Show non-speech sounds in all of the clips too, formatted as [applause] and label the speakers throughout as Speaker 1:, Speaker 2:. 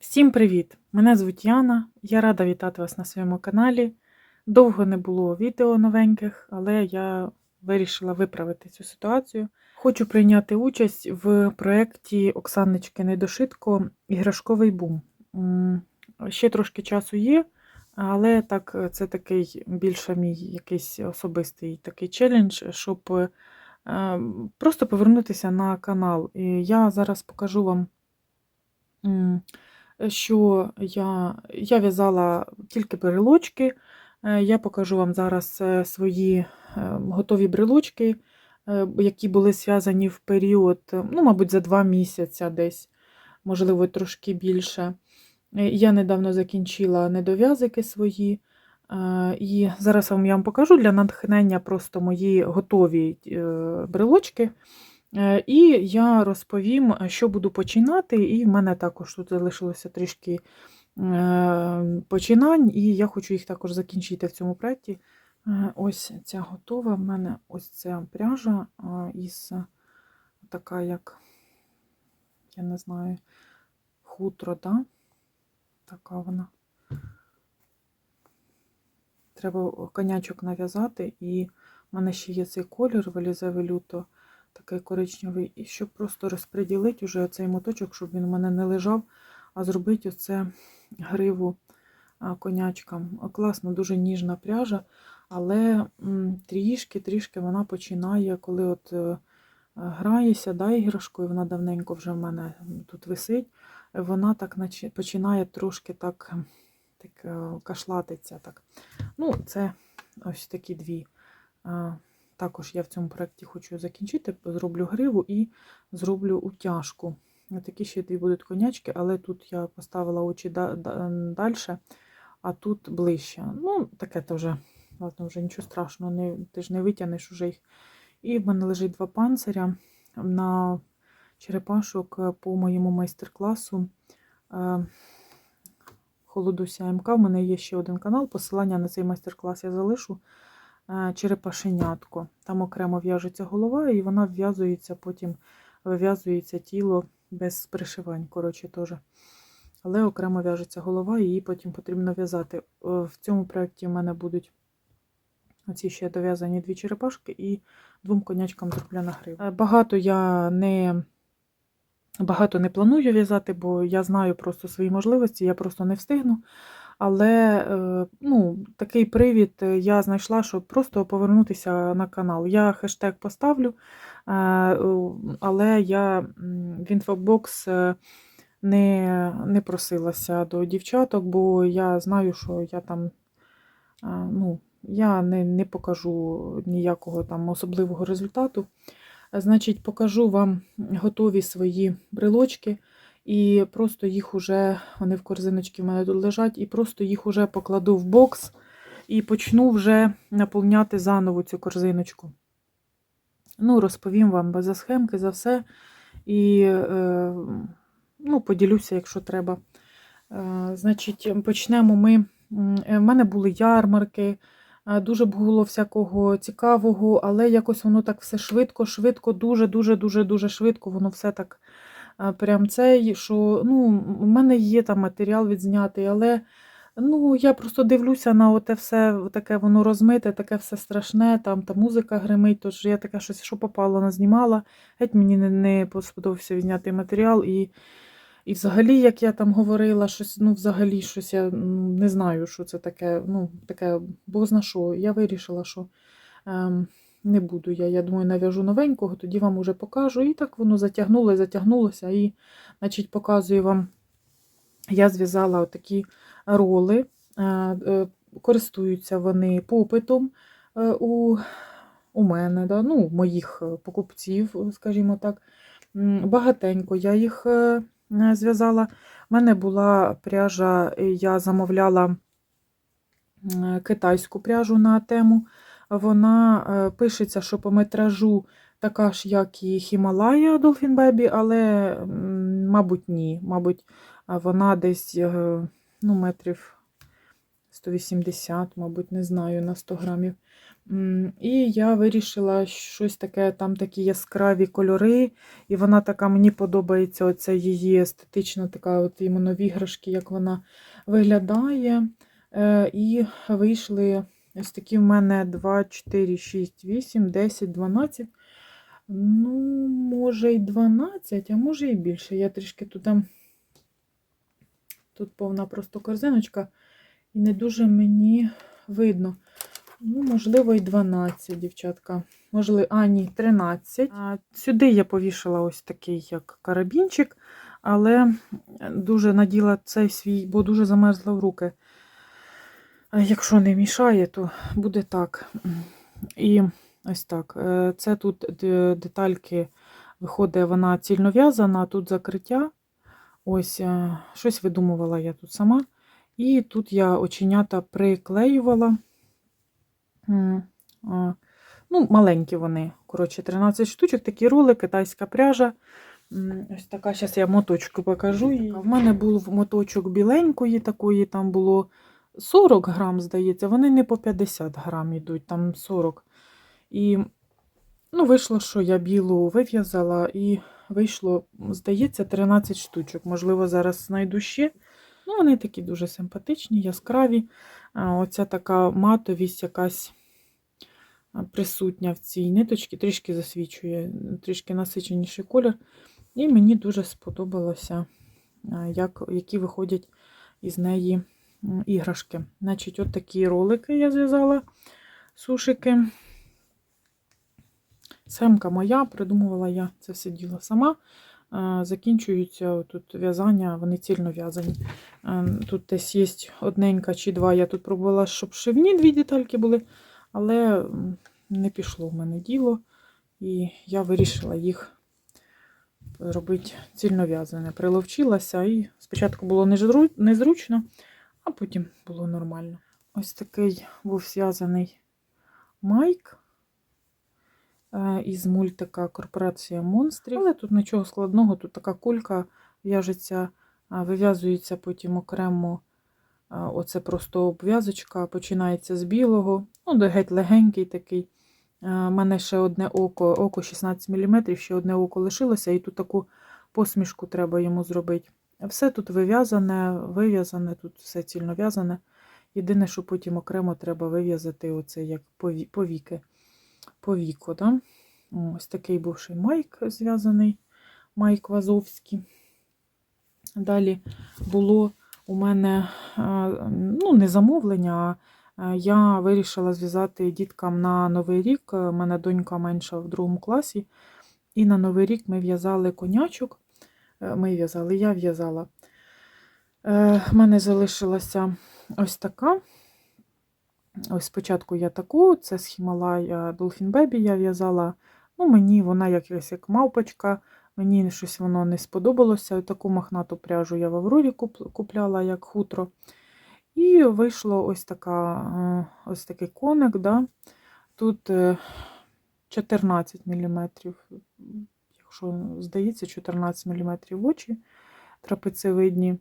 Speaker 1: Всім привіт! Мене звуть Яна. Я рада вітати вас на своєму каналі. Довго не було відео новеньких, але я вирішила виправити цю ситуацію. Хочу прийняти участь в проєкті Оксаночки Недошитко Іграшковий бум. Ще трошки часу є, але так це такий більше мій якийсь особистий такий челендж, щоб е, просто повернутися на канал. І я зараз покажу вам. Що я, я в'язала тільки брелочки. Е, Я покажу вам зараз е, свої е, готові брелочки, які були зв'язані в період, ну, мабуть, за два місяці десь, можливо, трошки більше. Я недавно закінчила недов'язики свої. І зараз вам я вам покажу для натхнення просто мої готові брелочки. Е, І я розповім, що буду починати, і в мене також тут залишилося трішки е, починань, і я хочу їх також закінчити в цьому проєкті. Е, Ось ця готова. В мене ось ця пряжа е, із така, як, я не знаю, хутро, да? така вона. Треба конячок нав'язати, і в мене ще є цей колір Велізе Велюто такий коричневий, і щоб просто розподілити уже цей моточок, щоб він у мене не лежав, а зробити оце гриву конячкам. А, Класно, дуже ніжна пряжа, але трішки-трішки вона починає, коли от е, граєся да, іграшкою, вона давненько вже в мене тут висить, вона так починає трошки так, так е, кашлатиться. Так. Ну, це ось такі дві. Також я в цьому проєкті хочу закінчити, зроблю гриву і зроблю утяжку. Такі ще дві будуть конячки, але тут я поставила очі далі, а тут ближче. Ну, таке то вже, ладно, вже нічого страшного, не, ти ж не витягнеш уже їх. І в мене лежить два панциря на черепашок по моєму майстер-класу. Е, Холодуся МК. У мене є ще один канал. Посилання на цей майстер-клас я залишу черепашенятко. Там окремо в'яжеться голова, і вона вв'язується, потім вив'язується тіло без пришивань. коротше, теж. Але окремо в'яжеться голова, і її потім потрібно в'язати. В цьому проєкті в мене будуть оці ще дов'язані дві черепашки і двом конячкам зроблена грива. Багато я не. Багато не планую в'язати, бо я знаю просто свої можливості, я просто не встигну. Але е, ну, такий привід я знайшла, щоб просто повернутися на канал. Я хештег поставлю, е, але я в інфобокс е, не не просилася до дівчаток, бо я знаю, що я там ну, я не, не покажу ніякого там особливого результату. Значить, покажу вам готові свої брелочки. І просто їх уже, вони в корзиночці в мене тут лежать, і просто їх уже покладу в бокс і почну вже наповняти заново цю корзиночку. Ну, розповім вам без схемки за все. І е, ну, поділюся, якщо треба. Е, Значить, почнемо ми. В мене були ярмарки, дуже було всякого цікавого, але якось воно так все швидко, швидко, дуже-дуже дуже дуже швидко, воно все так прям цей, що ну, у мене є там матеріал відзнятий, але ну, я просто дивлюся на оте все таке воно розмите, таке все страшне, там та музика гримить, тож я таке щось, що попало, назнімала. Геть мені не, не сподобався відзнятий матеріал. І і взагалі, як я там говорила, щось, ну, взагалі щось я не знаю, що це таке, ну, таке, бо зна що. Я вирішила, що. Ем, не буду я, я думаю, нав'яжу новенького, тоді вам уже покажу. І так воно затягнуло і затягнулося. І, значить, показую вам, я зв'язала такі роли, е, е, користуються вони попитом е, у у мене, да, ну, моїх покупців, скажімо так. Багатенько я їх зв'язала. У мене була пряжа, я замовляла китайську пряжу на тему вона е, пишеться, що по метражу така ж, як і Хімалая Dolphin Baby, але, мабуть, ні. Мабуть, вона десь е, ну, метрів 180, мабуть, не знаю, на 100 грамів. І я вирішила щось таке, там такі яскраві кольори, і вона така, мені подобається оця її естетична така от іменно в іграшки, як вона виглядає. Е, І вийшли ось такі в мене 2, 4, 6, 8, 10, 12. Ну, може, й 12, а може і більше. Я трішки туди. Тут повна просто корзиночка, і не дуже мені видно. Ну, можливо, і 12, дівчатка. Можливо, а, ні, 13. А, сюди я повішала ось такий, як карабінчик, але дуже наділа цей свій, бо дуже замерзла в руки. Якщо не мішає, то буде так. І ось так. Е, Це тут детальки виходить, вона цільно в'язана, тут закриття. Ось е, щось видумувала я тут сама. І тут я оченята приклеювала. Ну, маленькі вони. Коротше, 13 штучок, такі роли, китайська пряжа. Ось така, зараз я моточку покажу. В мене був моточок біленької, такої там було 40 грам, здається. Вони не по 50 грам йдуть, там 40. І ну, вийшло, що я білу вив'язала, і вийшло, здається, 13 штучок. Можливо, зараз знайду ще. Ну, вони такі дуже симпатичні, яскраві. Оця така матовість якась присутня в цій ниточці, трішки засвічує, трішки насиченіший колір. І мені дуже сподобалося, як, які виходять із неї іграшки. Значить, от такі ролики я зв'язала, сушики. Схемка моя, придумувала я це все діло сама. Закінчуються тут в'язання, вони цільно в'язані. Тут десь є одненька чи два. Я тут пробувала, щоб шивні дві детальки були, але не пішло в мене діло. І я вирішила їх робити цільно в'язане. Приловчилася і спочатку було незру- незручно, а потім було нормально. Ось такий був зв'язаний майк е, із мультика Корпорація монстрів. Але тут нічого складного, тут така кулька в'яжеться, вив'язується потім окремо. Оце просто обв'язочка, починається з білого, ну, де геть легенький такий. У мене ще одне око, око 16 мм, ще одне око лишилося, і тут таку посмішку треба йому зробити. Все тут вив'язане, вив'язане, тут все цільно в'язане. Єдине, що потім окремо треба вив'язати оце як повіки. Повіку, да? Ось такий бувший майк зв'язаний, майк Вазовський. Далі було у мене ну, не замовлення, а я вирішила зв'язати діткам на Новий рік. У мене донька менша в другому класі. І на Новий рік ми в'язали конячок. Е, Ми в'язали, я в'язала. Е, У мене залишилася ось така. Ось спочатку я таку, це з Хімалая Dolphin Baby я в'язала. Ну, мені вона якась як мавпочка, мені щось воно не сподобалося. Таку мохнату пряжу я в Аврорі купляла як хутро. І вийшло ось, така, е, ось такий коник. Да? Тут е, 14 мм, якщо здається, 14 мм в очі трапецевидні.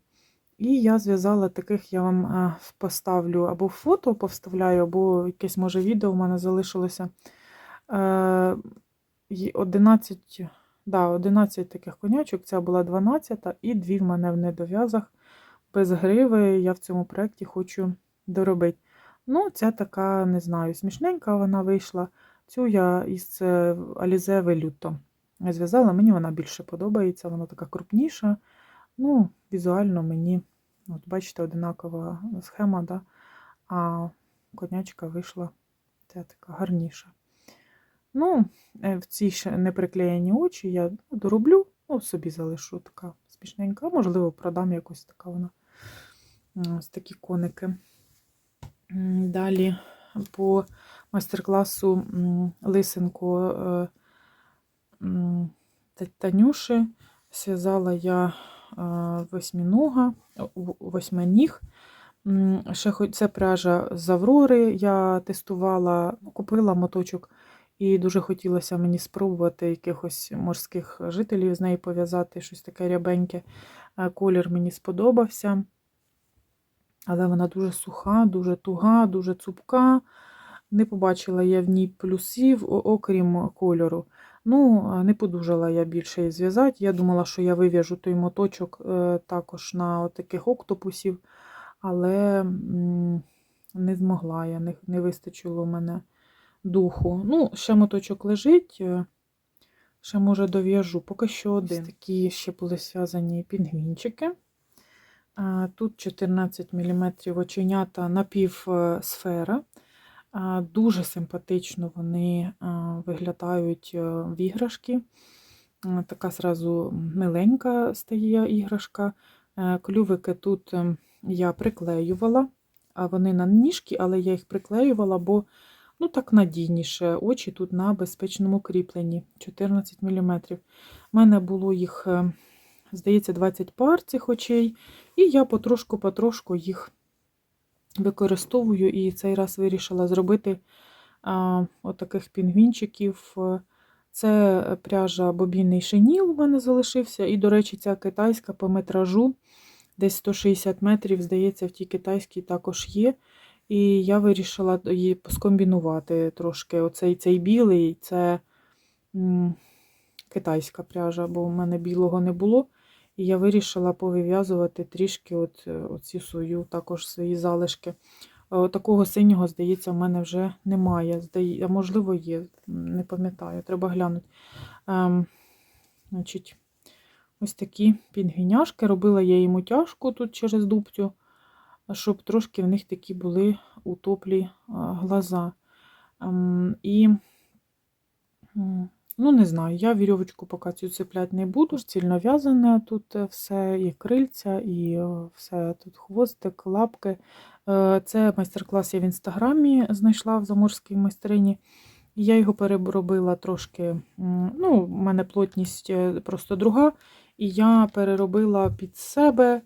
Speaker 1: І я зв'язала таких, я вам е, поставлю або фото повставляю, або якесь, може, відео в мене залишилося. Е, 11, да, 11 таких конячок, ця була 12, і дві в мене в недов'язах без гриви. Я в цьому проєкті хочу доробити. Ну, ця така, не знаю, смішненька вона вийшла. Цю я із е, Alize Зв'язала, мені вона більше подобається, вона така крупніша. Ну, візуально мені, от бачите, одинакова схема, да? а конячка вийшла ця така гарніша. Ну, е, в ці ще не приклеєні очі я дороблю, ну, собі залишу така смішненька, можливо, продам якось така вона. Ось такі коники. Далі по майстер-класу м, лисенко е, м, Та- Танюші зв'язала я восьминога, восьминіг. Ще хоч це пряжа з Аврори. Я тестувала, купила моточок, і дуже хотілося мені спробувати якихось морських жителів з неї пов'язати щось таке рябеньке. Е, Колір мені сподобався. але вона дуже суха, дуже туга, дуже цупка. Не побачила я в ній плюсів, окрім кольору. Ну, не подужала я більше її зв'язати. Я думала, що я вив'яжу той моточок е, також на таких октопусів, але не змогла я, не, не вистачило мене духу. Ну, ще моточок лежить, е, ще може дов'яжу. Поки що один. Ось такі ще були зв'язані пінгвінчики. Тут 14 мм оченята напівсфера. Дуже симпатично вони виглядають е, в іграшки. Така зразу миленька стає іграшка. Е, Клювики тут ем, я приклеювала, а вони на ніжки, але я їх приклеювала, бо ну, так надійніше. Очі тут на безпечному кріпленні 14 мм. У мене було їх, е, здається, 20 пар цих очей, і я потрошку-потрошку їх використовую і цей раз вирішила зробити а, отаких пінгвінчиків. Це пряжа бобінний шиніл у мене залишився. І, до речі, ця китайська по метражу, десь 160 метрів, здається, в тій китайській також є. І я вирішила її скомбінувати трошки. Оцей цей білий це м, китайська пряжа, бо в мене білого не було. І я вирішила повив'язувати трішки от, е, оці свою, також свої залишки. Е, Такого синього, здається, в мене вже немає. Здає... Можливо, є, не пам'ятаю, треба глянути. Ем, значить, ось такі пінгвіняшки. Робила я їм утяжку тут через дубцю, щоб трошки в них такі були утоплі е, глаза. Ем, і Ну, не знаю, я вірьовочку поки цю цеплять не буду. Цільно в'язане тут е, все, і крильця, і е, все тут хвостик, лапки. Е, Це майстер-клас я в інстаграмі знайшла в заморській майстрині. Я його переробила трошки. Ну, У мене плотність просто друга. І я переробила під себе,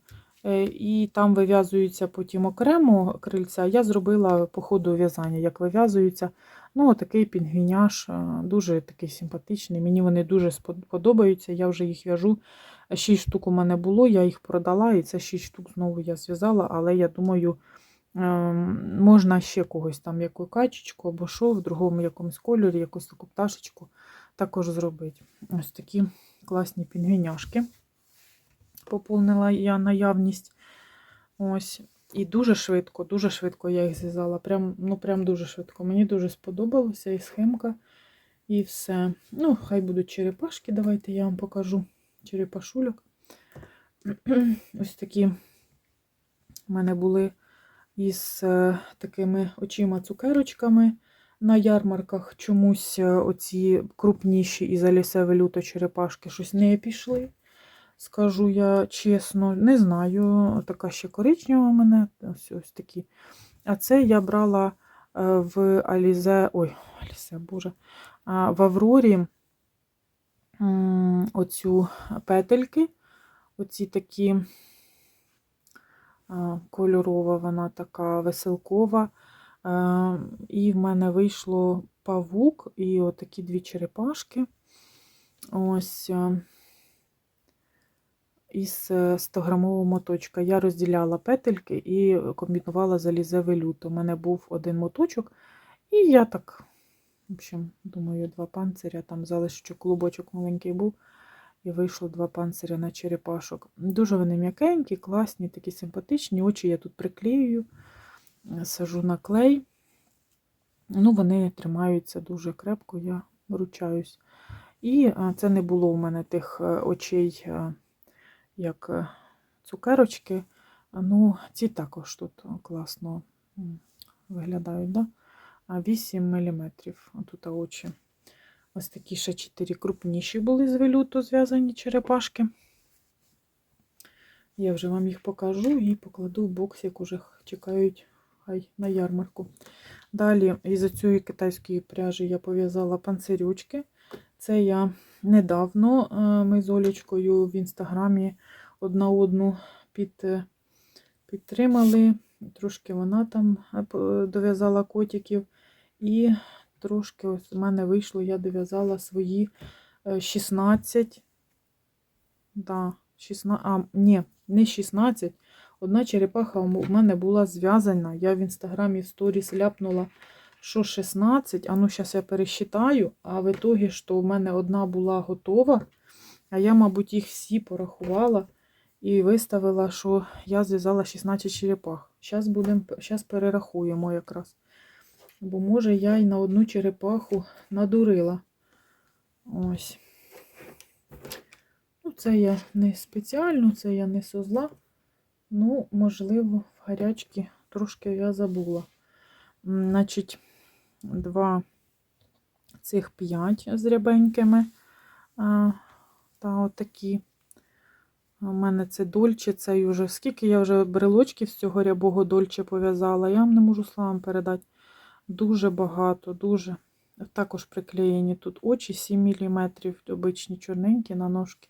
Speaker 1: і там вив'язуються потім окремо крильця. Я зробила по ходу в'язання, як вив'язуються. Ну, такий пінгвіняш, е, дуже такий симпатичний. Мені вони дуже подобаються. Я вже їх в'яжу. Шість штук у мене було, я їх продала, і це шість штук знову я зв'язала, але я думаю, ем, можна ще когось там, яку качечку або що, в другому якомусь кольорі, якусь таку пташечку також зробити. Ось такі класні пінгвіняшки. Поповнила я наявність. Ось. І дуже швидко, дуже швидко я їх зв'язала. Прям, ну, прям дуже швидко. Мені дуже сподобалося і схемка, і все. Ну, хай будуть черепашки. Давайте я вам покажу черепашульок. [clears throat] Ось такі в мене були із е, такими очима-цукерочками на ярмарках. Чомусь е, оці крупніші із Алісе Велюто черепашки щось не пішли. Скажу я чесно, не знаю. Така ще коричнева в мене. Ось ось такі. А це я брала е, в Алізе. Ой, Алізе, Боже. В Аврорі оцю петельки. Оці такі кольорова, вона така веселкова. Е, І в мене вийшло павук і отакі дві черепашки. Ось. Е, із 100-грамового моточка. Я розділяла петельки і комбінувала залізевий лют. У мене був один моточок, і я так, в общем, думаю, два панциря, там залишчу клубочок маленький був, і вийшло два панциря на черепашок. Дуже вони м'якенькі, класні, такі симпатичні. Очі я тут приклеюю, сажу на клей. Ну, Вони тримаються дуже крепко, я ручаюсь. І це не було у мене тих е, очей. Е, як е, цукерочки. Ну, ці також тут класно виглядають, да? А 8 мм. Тут очі. Ось такі ще 4 крупніші були з велюту зв'язані черепашки. Я вже вам їх покажу і покладу в бокс, як уже чекають хай на ярмарку. Далі, із цієї китайської пряжі я пов'язала панцирючки. Це я недавно е, ми з Олечкою в інстаграмі одна одну під, е, підтримали. Трошки вона там е, дов'язала котиків. І трошки ось у мене вийшло, я дов'язала свої е, 16. Да, 16, а, ні, не 16, Одна черепаха у мене була зв'язана. Я в інстаграмі в сторіс ляпнула, що 16. А ну, зараз я пересчитаю. А в ітогі, що у мене одна була готова, а я, мабуть, їх всі порахувала і виставила, що я зв'язала 16 черепах. Зараз будем, зараз перерахуємо якраз. Бо, може, я й на одну черепаху надурила. Ось. Ну, це я не спеціально, це я не со зла. Ну, можливо, в гарячки трошки я забула. Значить, два цих п'ять з рябенькими. Та отакі. У мене це дольче, цей уже. Скільки я вже брелочків з цього рябого дольче пов'язала, я вам не можу словам передати. Дуже багато, дуже. Також приклеєні тут очі 7 мм, обичні чорненькі на ножки.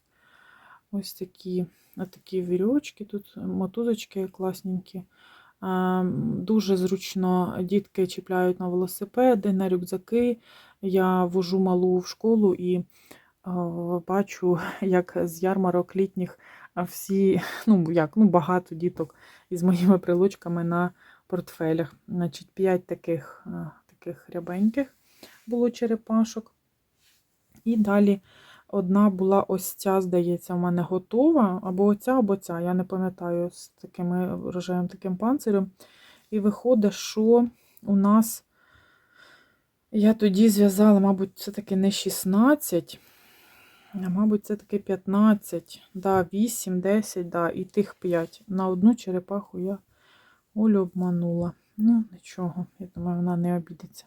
Speaker 1: Ось такі, такі вірьовочки тут, мотузочки класненькі. А, Дуже зручно дітки чіпляють на велосипеди, на рюкзаки. Я вожу малу в школу і бачу, [laughs] як з ярмарок літніх всі, [laughs] ну як, ну багато діток із моїми прилучками на портфелях. Значить, 5 таких, таких рябеньких було черепашок. І далі одна була ось ця, здається, в мене готова. Або оця, або ця, я не пам'ятаю, з такими рожевим таким панцирем. І виходить, що у нас я тоді зв'язала, мабуть, це таки не 16, а мабуть, це таки 15, да, 8, 10, да, і тих 5. На одну черепаху я Олю обманула. Ну, нічого, я думаю, вона не обідеться.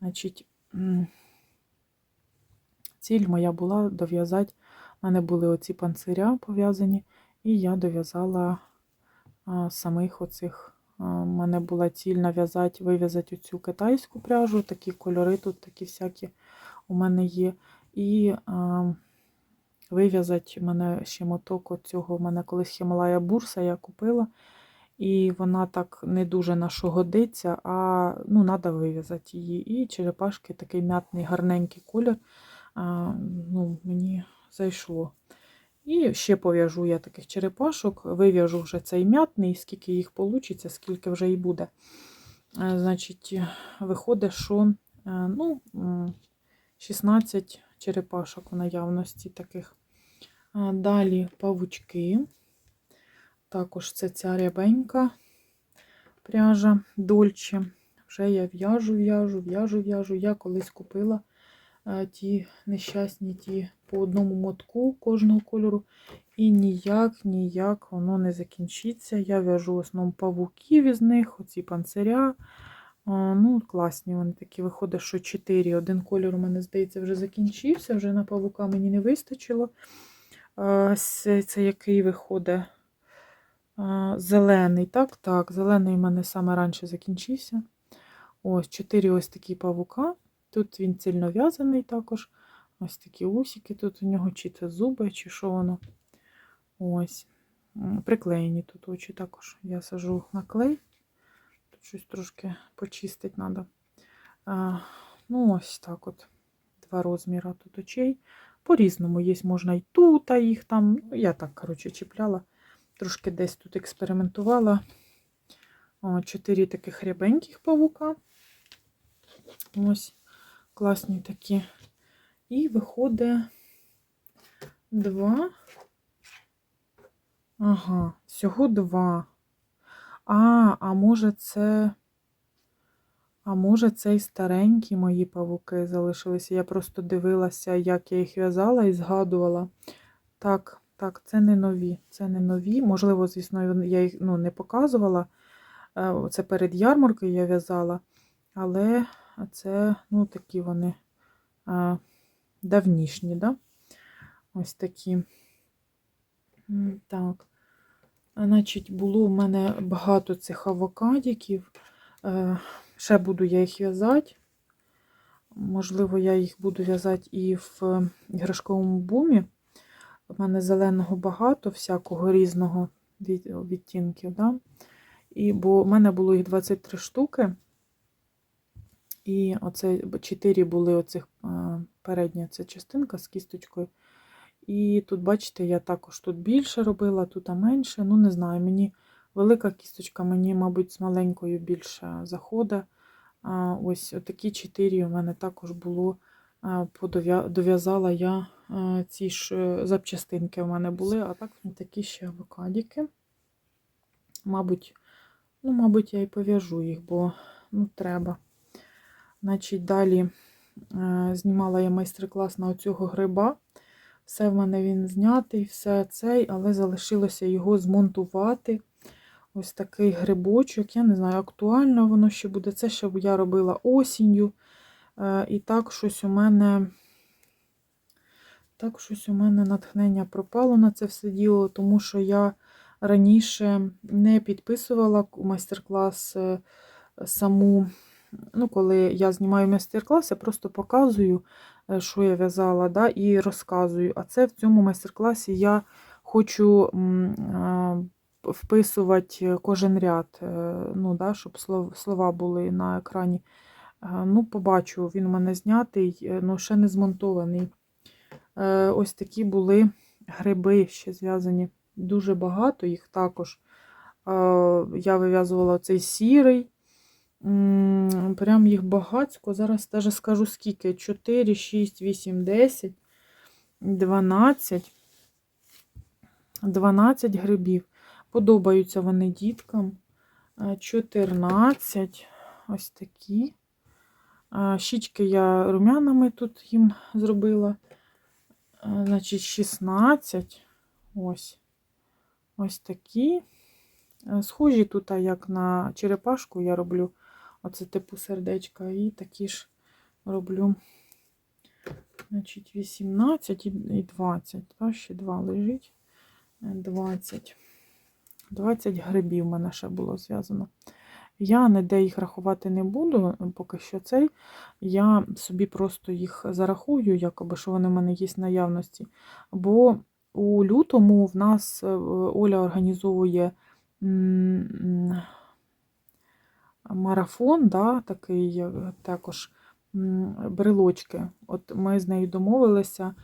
Speaker 1: Значить, ціль моя була дов'язати. У мене були оці панциря пов'язані, і я дов'язала самих оцих. У мене була ціль нав'язати, вив'язати оцю китайську пряжу, такі кольори тут такі всякі у мене є. І вив'язати в мене ще моток оцього. У мене колись Хімалая бурса я купила. І вона так не дуже на що годиться, а ну, треба вив'язати її. І черепашки такий м'ятний, гарненький колір. Ну, Мені зайшло. І ще пов'яжу я таких черепашок, вив'яжу вже цей м'ятний, скільки їх вийде, скільки вже і буде. Значить, виходить, що ну, 16 черепашок в наявності таких. Далі павучки. Також це ця рябенька пряжа Дольче. Вже я в'яжу, в'яжу, в'яжу, в'яжу. Я колись купила ті нещасні ті по одному мотку кожного кольору. І ніяк, ніяк воно не закінчиться. Я в'яжу в основному павуків із них, оці панциря. Ну, Класні вони такі. Виходить, що 4. Один кольор у мене, здається, вже закінчився, вже на павука мені не вистачило. Це, це який виходить? Зелений, так, так, зелений у мене саме раніше закінчився. Ось, чотири ось такі павука. Тут він цільно в'язаний також. Ось такі усики. Тут у нього чи це зуби, чи що воно. Ось. Приклеєні тут очі також. Я сажу на клей. Тут щось трошки почистити треба. Ну, ось так от. Два розміри тут очей. По-різному є, можна і тут, а їх там. Я так, коротше, чіпляла. Трошки десь тут експериментувала. О, чотири таких рябеньких павука. Ось, класні такі. І виходить два. Ага, всього два. А, а може це. А може, це і старенькі мої павуки залишилися. Я просто дивилася, як я їх в'язала і згадувала. Так, так, це не нові. Це не нові. Можливо, звісно, я їх ну, не показувала. Е, це перед ярмаркою я в'язала. Але це, ну, такі вони а, давнішні, да? Ось такі. Так. Значить, було в мене багато цих авокадіків. Е, ще буду я їх в'язати. Можливо, я їх буду в'язати і в іграшковому бумі. У мене зеленого багато, всякого різного відтінків. Да? І, Бо в мене було їх 23 штуки. І оце 4 були оцих передня ця частинка з кісточкою. І тут, бачите, я також тут більше робила, тут менше. Ну, не знаю, мені Велика кісточка мені, мабуть, з маленькою більше заходить. Ось такі чотири у мене також було. Дов'язала я ці ж е, запчастинки у мене були, а так такі ще авокадіки. Мабуть, ну, мабуть, я і пов'яжу їх, бо ну, треба. Значить, далі е, знімала я майстер-клас на оцього гриба. Все в мене він знятий, все цей, але залишилося його змонтувати. Ось такий грибочок. Я не знаю, актуально воно ще буде. Це ще я робила осінню. Е, І так щось у мене. Так, щось у мене натхнення пропало на це все діло, тому що я раніше не підписувала майстер-клас е, саму. Ну, коли я знімаю майстер-клас, я просто показую, е, що я в'язала, да, і розказую. А це в цьому майстер-класі я хочу вписувати кожен ряд, е, ну, да, щоб слова були на екрані. Е, Ну, побачу, він у мене знятий, е, ну, ще не змонтований. Е, Ось такі були гриби ще зв'язані. Дуже багато їх також. Е, Я вив'язувала цей сірий. Прям їх багацько. Зараз навіть скажу скільки. 4, 6, 8, 10, 12. 12 грибів. Подобаються вони діткам. Е, 14. Ось такі. Е, Щічки я румянами тут їм зробила. Е, Значить, 16. Ось. Ось такі. Е, Схожі тут, як на черепашку я роблю оце типу сердечка. І такі ж роблю. Значить, 18 і і 20. Та, ще два лежить. Е, 20. 20 грибів в мене ще було зв'язано. Я ніде їх рахувати не буду, поки що цей. Я собі просто їх зарахую, якоби, що вони в мене є в наявності. Бо у лютому в нас е, Оля організовує марафон, да, такий е, також брелочки. От ми з нею домовилися,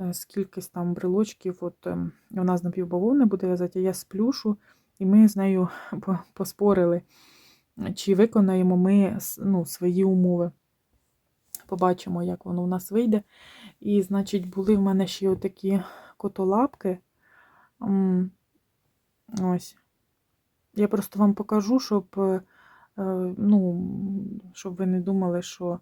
Speaker 1: е, скільки там брелочків. От ем, вона з напівбавовни буде в'язати, я з плюшу, і ми з нею [laughs] поспорили, чи виконаємо ми ну, свої умови. Побачимо, як воно у нас вийде. І, значить, були в мене ще отакі котолапки. Ось. Я просто вам покажу, щоб, е, ну, щоб ви не думали, що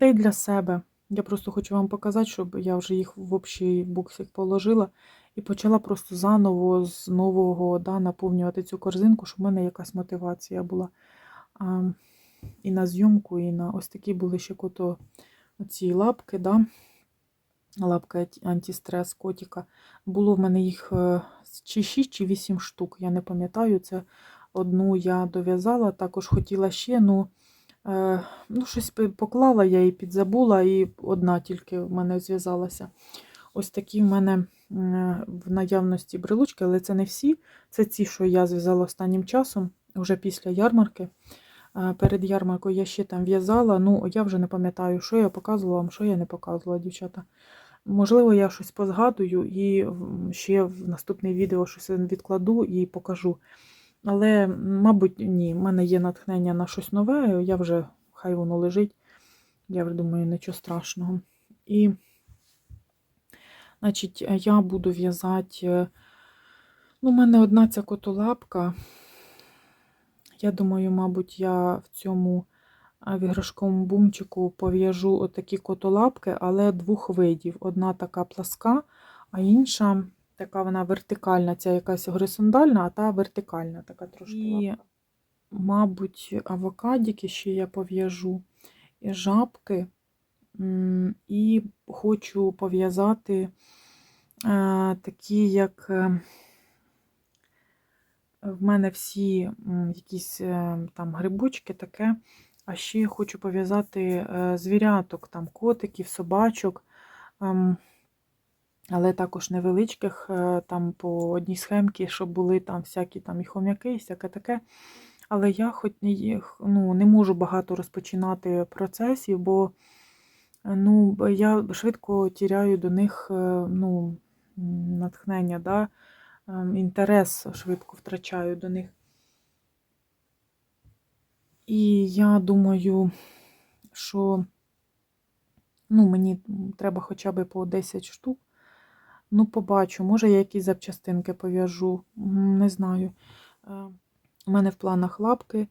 Speaker 1: та й для себе. Я просто хочу вам показати, щоб я вже їх в общий боксик положила і почала просто заново з нового да, наповнювати цю корзинку, щоб в мене якась мотивація була. А, і на зйомку, і на ось такі були ще кото оці лапки, да? лапка антистрес котика. Було в мене їх е, чи 6, чи 8 штук, я не пам'ятаю. Це одну я дов'язала, також хотіла ще, ну, е, ну щось поклала, я її підзабула, і одна тільки в мене зв'язалася. Ось такі в мене м, в наявності брелочки, але це не всі. Це ці, що я зв'язала останнім часом, вже після ярмарки. Е, Перед ярмаркою я ще там в'язала. Ну, я вже не пам'ятаю, що я показувала вам, що я не показувала, дівчата. Можливо, я щось позгадую і ще в наступне відео щось відкладу і покажу. Але, мабуть, ні, в мене є натхнення на щось нове, я вже, хай воно лежить. Я вже думаю, нічого страшного. І, значить, я буду в'язати. е, Ну, у мене одна ця котолапка. Я думаю, мабуть, я в цьому в іграшковому бумчику пов'яжу отакі котолапки, але двох видів. Одна така пласка, а інша така вона вертикальна, ця якась горизонтальна, а та вертикальна, така трошки. І, мабуть, авокадики ще я пов'яжу, жабки. І хочу пов'язати е, такі, як. е, в мене всі якісь е, там грибочки таке. А ще хочу пов'язати звіряток, там котиків, собачок, ем, але також невеличких, е, там по одній схемці, щоб були там всякі там і хом'яки, і всяке таке. Але я хоч ну, не можу багато розпочинати процесів, бо ну, я швидко тіряю до них е, ну, натхнення. Да? ем, інтерес швидко втрачаю до них. І я думаю, що ну, мені треба хоча б по 10 штук. Ну, побачу, може, я якісь запчастинки пов'яжу, не знаю. Е, У мене в планах лапки,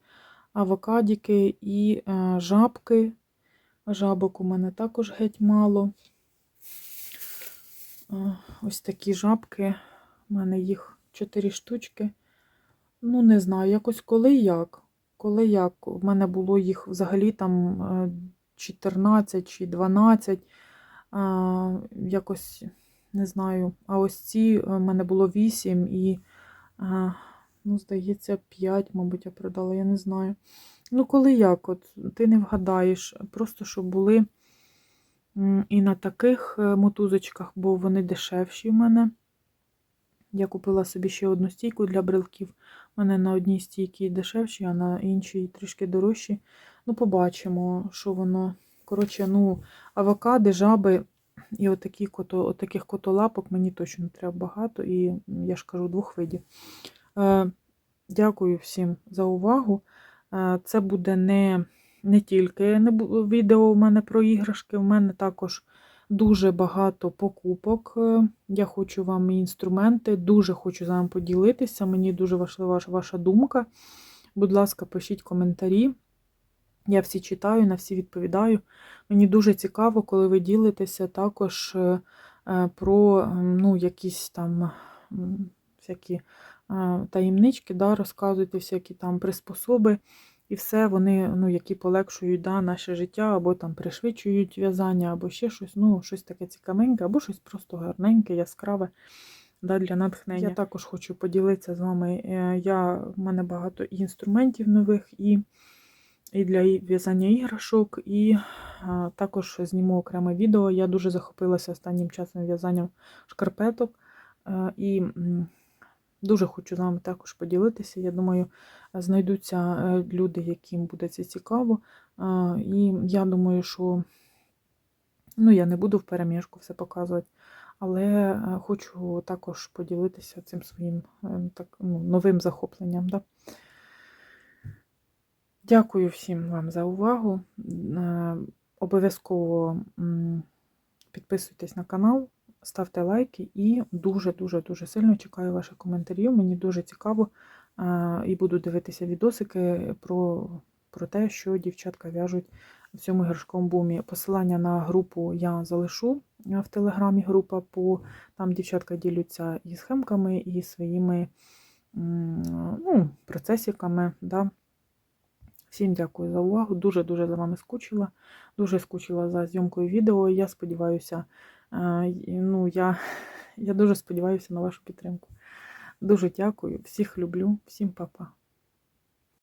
Speaker 1: авокадіки і е, жабки. Жабок у мене також геть мало. Е, Ось такі жабки. У мене їх 4 штучки. Ну, не знаю, якось коли як. Коли як. В мене було їх взагалі там е, 14 чи 12. Якось не знаю. А ось ці е, в мене було 8 і, ну, здається, 5, мабуть, я продала, я не знаю. Ну, коли як, от ти не вгадаєш, просто щоб були і на таких е, мотузочках, бо вони дешевші в мене. Я купила собі ще одну стійку для брелків. У мене на одній стійці дешевші, а на іншій трішки дорожчі. Ну, побачимо, що воно. Коротше, ну, авокади, жаби і отакі кото, отаких котолапок мені точно треба багато, і я ж кажу, двох видів. Е, дякую всім за увагу. Е, це буде не, не тільки не відео у мене про іграшки, у мене також дуже багато покупок. Е, Я хочу вам інструменти, дуже хочу з вами поділитися. Мені дуже важлива ваша думка. Будь ласка, пишіть коментарі. Я всі читаю, на всі відповідаю. Мені дуже цікаво, коли ви ділитеся також е, е, про ну, якісь там всякі е, таємнички, да, розказуєте, всякі там приспособи. І все вони, ну, які полегшують да, наше життя, або там пришвидшують в'язання, або ще щось, ну, щось таке цікавеньке, або щось просто гарненьке, яскраве да, для натхнення. Я також хочу поділитися з вами. Я, в мене багато інструментів нових, і, і для в'язання іграшок, і також зніму окреме відео. Я дуже захопилася останнім часом в'язанням шкарпеток. І дуже хочу з вами також поділитися. Я думаю, знайдуться е, люди, яким буде це цікаво. І я думаю, що ну, я не буду в переміжку все показувати, але е, хочу також поділитися цим своїм е, так, ну, новим захопленням. Да? Дякую всім вам за увагу. Е, Обов'язково підписуйтесь на канал, ставте лайки і дуже-дуже дуже сильно чекаю ваших коментарів. Мені дуже цікаво е, і буду дивитися відосики про, про те, що дівчатка в'яжуть в цьому іграшковому бумі. Посилання на групу я залишу е, в телеграмі. Група по там дівчатка діляться і схемками, і своїми ну, процесиками. Да. Всім дякую за увагу. Дуже-дуже за вами скучила. Дуже скучила за зйомкою відео. Я сподіваюся, е, ну, я, [laughs] я дуже сподіваюся на вашу підтримку. Дуже дякую. Всіх люблю, всім па-па.